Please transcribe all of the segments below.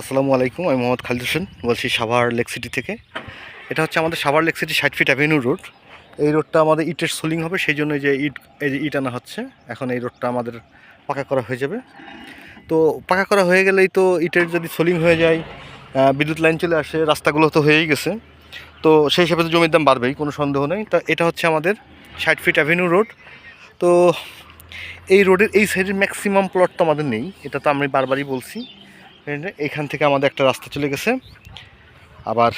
আসসালামু আলাইকুম। আমি মোহাম্মদ খালিদ হোসেন, বলছি সাভার লেক সিটি থেকে। এটা হচ্ছে আমাদের সাভার লেক সিটি ষাট ফিট অ্যাভিনিউ রোড এই রোডটা আমাদের ইটের সোলিং হবে, সেই জন্য যে ইট, এই যে ইট আনা হচ্ছে। এখন এই রোডটা আমাদের পাকা করা হয়ে যাবে। তো পাকা করা হয়ে গেলেই তো ইটের যদি সোলিং হয়ে যায় বিদ্যুৎ লাইন চলে আসে, রাস্তাগুলো তো হয়েই গেছে। তো সেই হিসাবে তো জমির দাম বাড়বেই, কোনো সন্দেহ নেই। তা এটা হচ্ছে আমাদের ষাট ফিট অ্যাভিনিউ রোড তো এই রোডের এই সাইডের ম্যাক্সিমাম প্লট তো আমাদের নেই, এটা তো আমি বারবারই বলছি। এখান থেকে আমাদের একটা রাস্তা চলে গেছে। আবার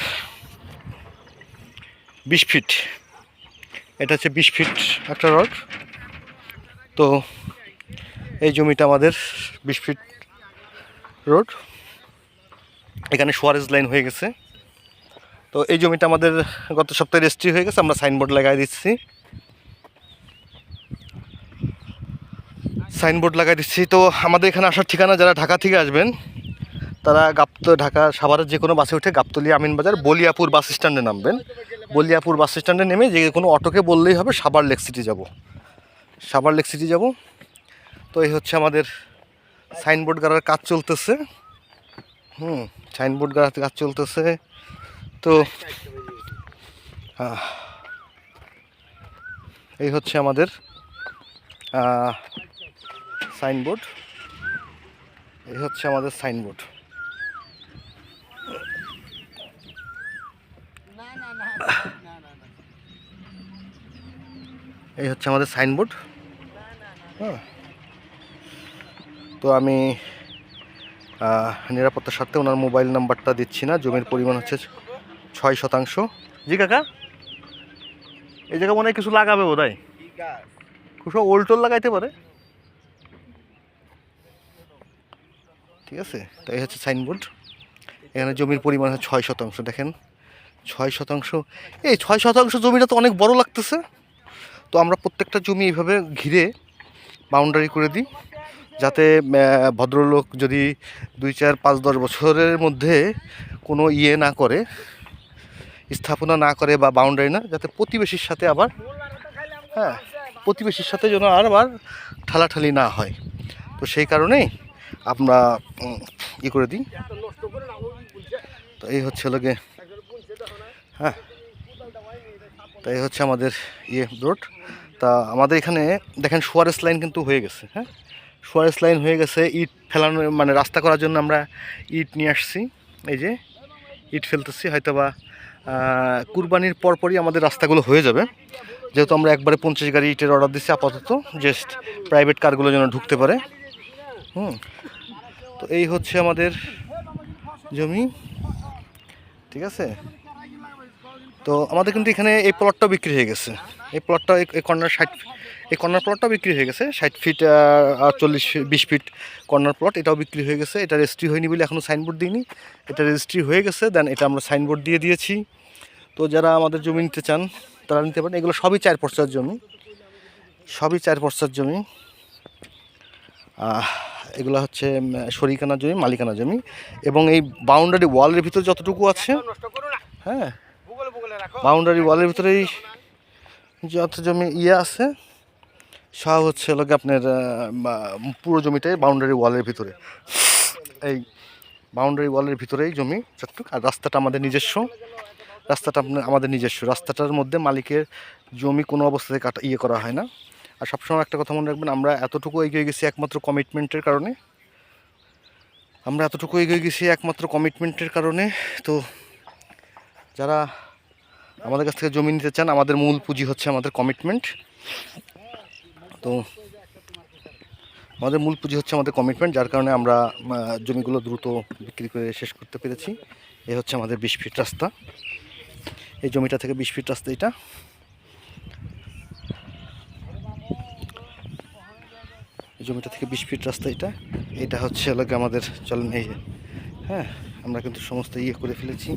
বিশ ফিট। এটা হচ্ছে বিশ ফিট একটা রড। তো এই জমিটা আমাদের বিশ ফিট রোড। এখানে সোয়ারেজ লাইন হয়ে গেছে। তো এই জমিটা আমাদের গত সপ্তাহে রেজিস্ট্রি হয়ে গেছে, আমরা সাইনবোর্ড লাগাই দিচ্ছি। সাইনবোর্ড লাগাই দিচ্ছি। তো আমাদের এখানে আসার ঠিকানা, যারা ঢাকা থেকে আসবেন তারা গাপ্ত ঢাকা সাভারের যে কোনো বাসে উঠে গাবতলি আমিনবাজার বলিয়াপুর বাস স্ট্যান্ডে নামবেন। বলিয়াপুর বাস স্ট্যান্ডে নেমে যে কোনো অটোকে বললেই হবে সাভার লেক সিটি যাব। সাভার লেক সিটি যাব। তো এই হচ্ছে আমাদের সাইনবোর্ড গাড়ার কাজ চলতেছে। হুম, সাইনবোর্ড গাড়াতে কাজ চলতেছে। তো এই হচ্ছে আমাদের সাইনবোর্ড। এই হচ্ছে আমাদের সাইনবোর্ড। এই হচ্ছে আমাদের সাইনবোর্ড। হ্যাঁ। তো আমি নিরাপত্তার সাথে ওনার মোবাইল নাম্বারটা দিচ্ছি না। জমির পরিমাণ হচ্ছে ছয় শতাংশ। জি কাকা। এই জায়গা মনে হয় কিছু লাগাবে বোধ হয় কিছু ওল্টোল লাগাইতে পারে। ঠিক আছে? তো এই হচ্ছে সাইনবোর্ড। এখানে জমির পরিমাণ হচ্ছে ছয় শতাংশ। দেখেন ছয় শতাংশ। এই ছয় শতাংশ জমিটা তো অনেক বড় লাগতেছে। তো আমরা প্রত্যেকটা জমি এইভাবে ঘিরে বাউন্ডারি করে দিই, যাতে ভদ্রলোক যদি দুই চার পাঁচ দশ বছরের মধ্যে কোনো ইয়ে না করে, স্থাপনা না করে বা বাউন্ডারি না, যাতে প্রতিবেশীর সাথে আবার হ্যাঁ প্রতিবেশীর সাথে যেন আর আবার ঠালাঠালি না হয়। তো সেই কারণেই আমরা ই করে দিই। তো এই হচ্ছে লোকে হ্যাঁ তো এই হচ্ছে আমাদের ইয়ে রোড। তা আমাদের এখানে, দেখেন সুয়ারেস লাইন কিন্তু হয়ে গেছে হ্যাঁ? সুয়ারেস লাইন হয়ে গেছে, ইট ফেলানো মানে রাস্তা করার জন্য আমরা ইট নিয়ে আসছি, এই যে ইট ফেলতেছি হয়তো বা কুরবানির পরপরই আমাদের রাস্তাগুলো হয়ে যাবে। যেহেতু আমরা একবারে পঞ্চাশ গাড়ি ইটের অর্ডার দিচ্ছি আপাতত জাস্ট প্রাইভেট কারগুলো যেন ঢুকতে পারে, হুম? তো এই হচ্ছে আমাদের জমি, ঠিক আছে? তো আমাদের কিন্তু এখানে এই প্লটটাও বিক্রি হয়ে গেছে। এই প্লটটা এই কর্নার ষাট এই কর্নার প্লটটাও বিক্রি হয়ে গেছে। ষাট ফিট আর চল্লিশ, বিশ ফিট কর্নার প্লট এটাও বিক্রি হয়ে গেছে। এটা রেজিস্ট্রি হয়নি বলে এখনও সাইনবোর্ড দিইনি। এটা রেজিস্ট্রি হয়ে গেছে দেন এটা আমরা সাইনবোর্ড দিয়ে দিয়েছি। তো যারা আমাদের জমি নিতে চান, তারা নিতে পারেন। এগুলো সবই চার পর্চার জমি। সবই চার পর্চার জমি। এগুলো হচ্ছে শরিকানা জমি, মালিকানা জমি। এবং এই বাউন্ডারি ওয়ালের ভিতর যতটুকু আছে হ্যাঁ বাউন্ডারি ওয়ালের ভিতরেই যত জমি ইয়ে আছে, সব হচ্ছে লোক আপনার পুরো জমিটাই বাউন্ডারি ওয়ালের ভিতরে। এই বাউন্ডারি ওয়ালের ভিতরেই জমি যতটুকু। আর রাস্তাটা আমাদের নিজস্ব। রাস্তাটা আপনার আমাদের নিজস্ব। রাস্তাটার মধ্যে মালিকের জমি কোনো অবস্থাতে কাটা ইয়ে করা হয় না। আর সবসময় একটা কথা মনে রাখবেন, আমরা এতটুকু এগিয়ে গেছি একমাত্র কমিটমেন্টের কারণে। আমরা এতটুকু এগিয়ে গেছি একমাত্র কমিটমেন্টের কারণে। তো যারা আমাদের কাছ থেকে জমি নিতে চান, আমাদের মূল পুঁজি হচ্ছে আমাদের কমিটমেন্ট তো আমাদের মূল পুঁজি হচ্ছে আমাদের কমিটমেন্ট যার কারণে আমরা জমিগুলো দ্রুত বিক্রি করে শেষ করতে পেরেছি। এই হচ্ছে আমাদের বিশ ফিট রাস্তা। এই জমিটা থেকে বিশ ফিট রাস্তা এটা। জমিটা থেকে বিশ ফিট রাস্তা এটা। এটা হচ্ছে এলাকা আমাদের, চলেন এই হ্যাঁ আমরা কিন্তু সমস্ত ইয়ে করে ফেলেছি।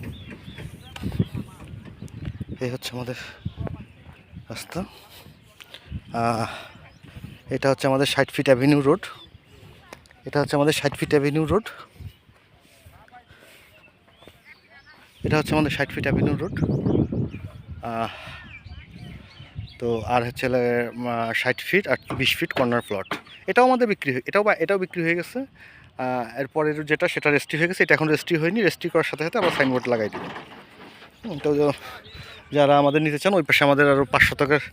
এই হচ্ছে আমাদের রাস্তা। এটা হচ্ছে আমাদের ষাট ফিট অ্যাভিনিউ রোড। এটা হচ্ছে আমাদের ষাট ফিট অ্যাভিনিউ রোড। এটা হচ্ছে আমাদের ষাট ফিট অ্যাভিনিউ রোড। তো আর হচ্ছে ষাট ফিট আর বিশ ফিট কর্নার প্লট। এটাও আমাদের বিক্রি হয়ে এটাও এটাও বিক্রি হয়ে গেছে। আহ, এরপরের যেটা সেটা রেস্ট্রি হয়ে গেছে। এটা এখন রেস্ট্রি হয়নি রেস্ট্রি করার সাথে সাথে আমরা সাইনবোর্ড লাগাই হুম, তো যারা আমাদের নিতে চান, ওই পাশে আমাদের আরও পাঁচ শতকের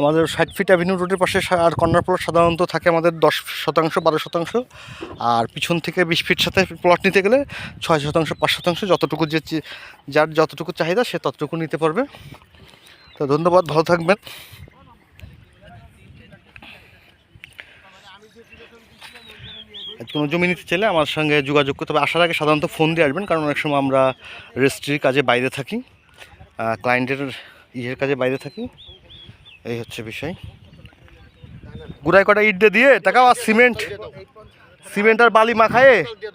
আমাদের ষাট ফিট অ্যাভিনিউ রোডের পাশে আর কর্নার প্লট সাধারণত থাকে আমাদের দশ শতাংশ, বারো শতাংশ। আর পিছন থেকে বিশ ফিট সাথে প্লট নিতে গেলে ছয় শতাংশ, পাঁচ শতাংশ, যতটুকু যে যার যতটুকু চাহিদা সে ততটুকু নিতে পারবে। তো ধন্যবাদ, ভালো থাকবেন। কোনো জমি নিতে চাইলে আমার সঙ্গে যোগাযোগ করতে হবে। আসার আগে সাধারণত ফোন দিয়ে আসবেন, কারণ অনেক সময় আমরা রেজিস্ট্রির কাজে বাইরে থাকি। ক্লায়েন্টের ইয়ের কাজে বাইরে থাকি। এই হচ্ছে বিষয়। গুড়াই কটা ইট দিয়ে টাকা আর সিমেন্ট সিমেন্ট আর বালি মাখায়ে হ্যাঁ, এই যে।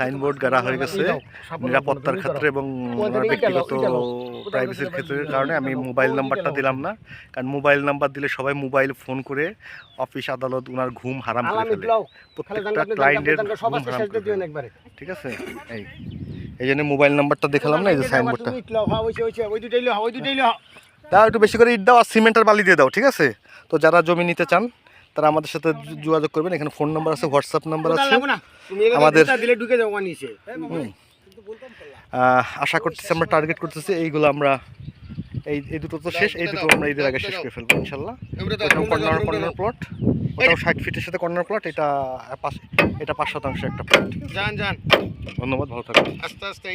সাইনবোর্ড গাড়া হয়ে গেছে। নিরাপত্তার ক্ষেত্রে এবং ব্যক্তিগত প্রাইভেসির ক্ষেত্রে কারণে আমি মোবাইল নাম্বারটা দিলাম না কারণ মোবাইল নাম্বার দিলে সবাই মোবাইল ফোন করে অফিস আদালত ওনার ঘুম হারাম করে ফেলে। প্রত্যেকটা ক্লায়েন্টের ঘুম হারাম করে ফেলে। ঠিক আছে? এই এই জন্য মোবাইল নাম্বারটা দেখালাম না এই যে সাইনবোর্ডটা দাও একটু বেশি করে ইট দাও আর সিমেন্টের বালি দিয়ে দাও ঠিক আছে? তো যারা জমি নিতে চান তারা আমাদের সাথে যোগাযোগ করবেন। এখানে ফোন নাম্বার আছে হোয়াটসঅ্যাপ নাম্বার আছে। আমাদের-। আহ, আশা করতেছি আমরা টার্গেট করতেছি এইগুলো আমরা এই এই দুটো তো শেষ এই দুটো আমরা ঈদের আগে শেষ করে ফেলব ইনশাল্লাহ। ওটাও কর্নার কর্নার প্লট ওটাও ষাট ফিটের সাথে কর্নার প্লট এটা পাঁচ এটা পাঁচ শতাংশ একটা প্লট যান যান। ধন্যবাদ ভালো থাকবেন। আস্তে আস্তে